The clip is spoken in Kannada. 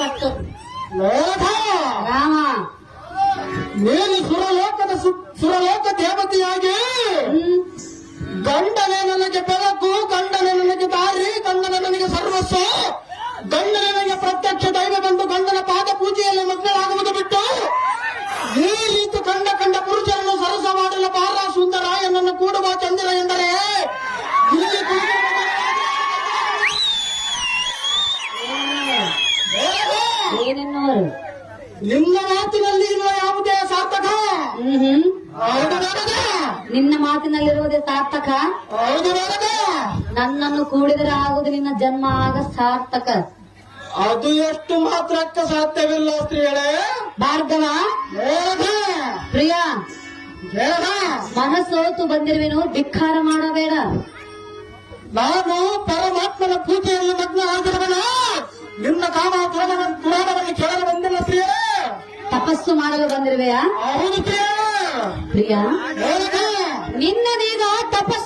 ಆತು ಮೇಧ ರಾಮ ನೀನು ಸುರಲೋಕದ ಸು- ಸುರಲೋಕ ದೇವತೆಯಾಗಿ ಹ್ಮ್ ಗಂಡನೇ ನನಗೆ ಬೆಳಕು ಗಂಡನೇ ನನಗೆ ದಾರಿ ಗಂಡನೇ ನನಗೆ ಸರ್ವಸ್ವ ಗಂಡನೇ ನನಗೆ ಪ್ರತ್ಯಕ್ಷ ದೈವ ಬಂದು ಗಂಡನ ಪಾದ ಪೂಜೆಯಲ್ಲಿ ಮಕ್ಕಳಾಗುವುದು ಬಿಟ್ಟು ಈ ರೀತಿ ಕಂಡ ಕಂಡ ಪುರುಷರನ್ನು ಸರಸ ಮಾಡಲು ಬಾರ ಸುಂದರ ಎನ್ನನ್ನು ಕೂಡುವ ಚಂದಿರ ಎಂದರೆ ಏನೆನ್ನುವರು ನಿಮ್ಮ ಮಾತಿನಲ್ಲಿ ಇರುವ ಯಾವುದೇ ಸಾರ್ಥಕ? ನಿನ್ನ ಮಾತಿನಲ್ಲಿರುವುದೇ ಸಾರ್ಥಕ? ನನ್ನನ್ನು ಕೂಡಿದರೆ ಆಗುವುದು ನಿನ್ನ ಜನ್ಮ ಆಗ ಸಾರ್ಥಕ. ಅದು ಎಷ್ಟು ಮಾತ್ರಕ್ಕೆ ಸಾಧ್ಯವಿಲ್ಲ ಸ್ತ್ರೀಗಳೇ ಭಾರ್ಗವ. ಪ್ರಿಯಾ. ಮನಸ್ಸೋತು ಬಂದಿರುವೆನು ಧಿಕ್ಕಾರ ಮಾಡಬೇಡ. ನಾನು ಪರಮ ನಿನ್ನ ಕಾಮ ಪುರಾಣ ಪುರಾಣವನ್ನು ಕೇಳಲು ಬಂದಿಲ್ಲ ಪ್ರಿಯ ತಪಸ್ಸು ಮಾಡಲು ಬಂದಿರುವೆಯಾ? ಹೌದು ಪ್ರಿಯ ಪ್ರಿಯ? ನಿನ್ನ ನಿನ್ನದೀಗ ತಪಸ್ಸು